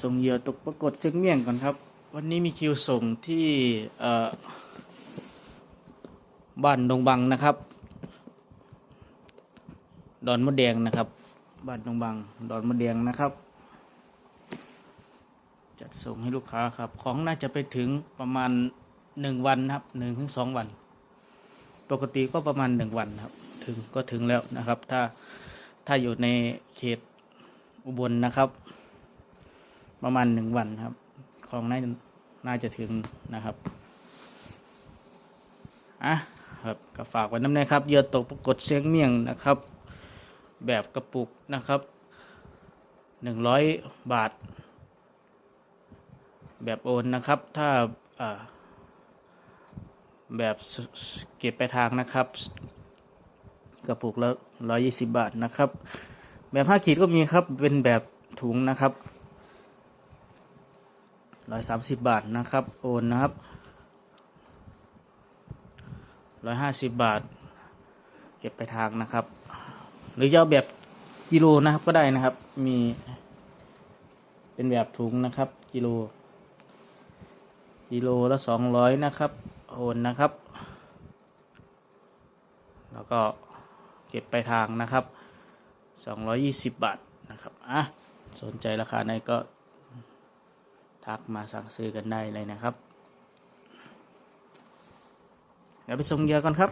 ส่งเหยื่อตกปรากฏเซ็งเมี่ยงก่อนครับ วันนี้มีคิวส่งที่บ้านดงบังนะครับ ดอนมดแดงนะครับ บ้านดงบัง ดอนมดแดงนะครับ จัดส่งให้ลูกค้าครับ ของน่าจะไปถึงประมาณหนึ่งวันครับหนึ่งถึงสองวัน ปกติก็ประมาณหนึ่งวันครับ ถึงก็ถึงแล้วนะครับ ถ้าถ้าอยู่ในเขตอุบลนะครับ ประมาณหนึ่งวันครับ ของน่าน่าจะถึงนะครับอะครับก็ฝากไว้น้ำนะครับเยื่อตกปรากฏเสียงเมี่ยงนะครับ แบบกระปุกนะครับหนึ่งร้อยบาท แบบโอนนะครับ ถ้าอ่าแบบเก็บไปลายทางนะครับ กระปุกละร้อยยี่สิบบาทนะครับ แบบห้าขีดก็มีครับเป็นแบบถุงนะครับ ร้อยสามสิบบาทนะครับ โอนนะครับร้อยห้าสิบบาท เก็บไปทางนะครับ หรือจะเอาแบบกิโลนะครับก็ได้นะครับ มีเป็นแบบถุงนะครับกิโลกิโลละสองร้อยนะครับ โอนนะครับ แล้วก็เก็บไปทางนะครับสองร้อยยี่สิบบาทนะครับ อะ สนใจราคาไหนก็ ทักมาสั่งซื้อกันได้เลยนะครับ เดี๋ยวไปส่งเยอะก่อนครับ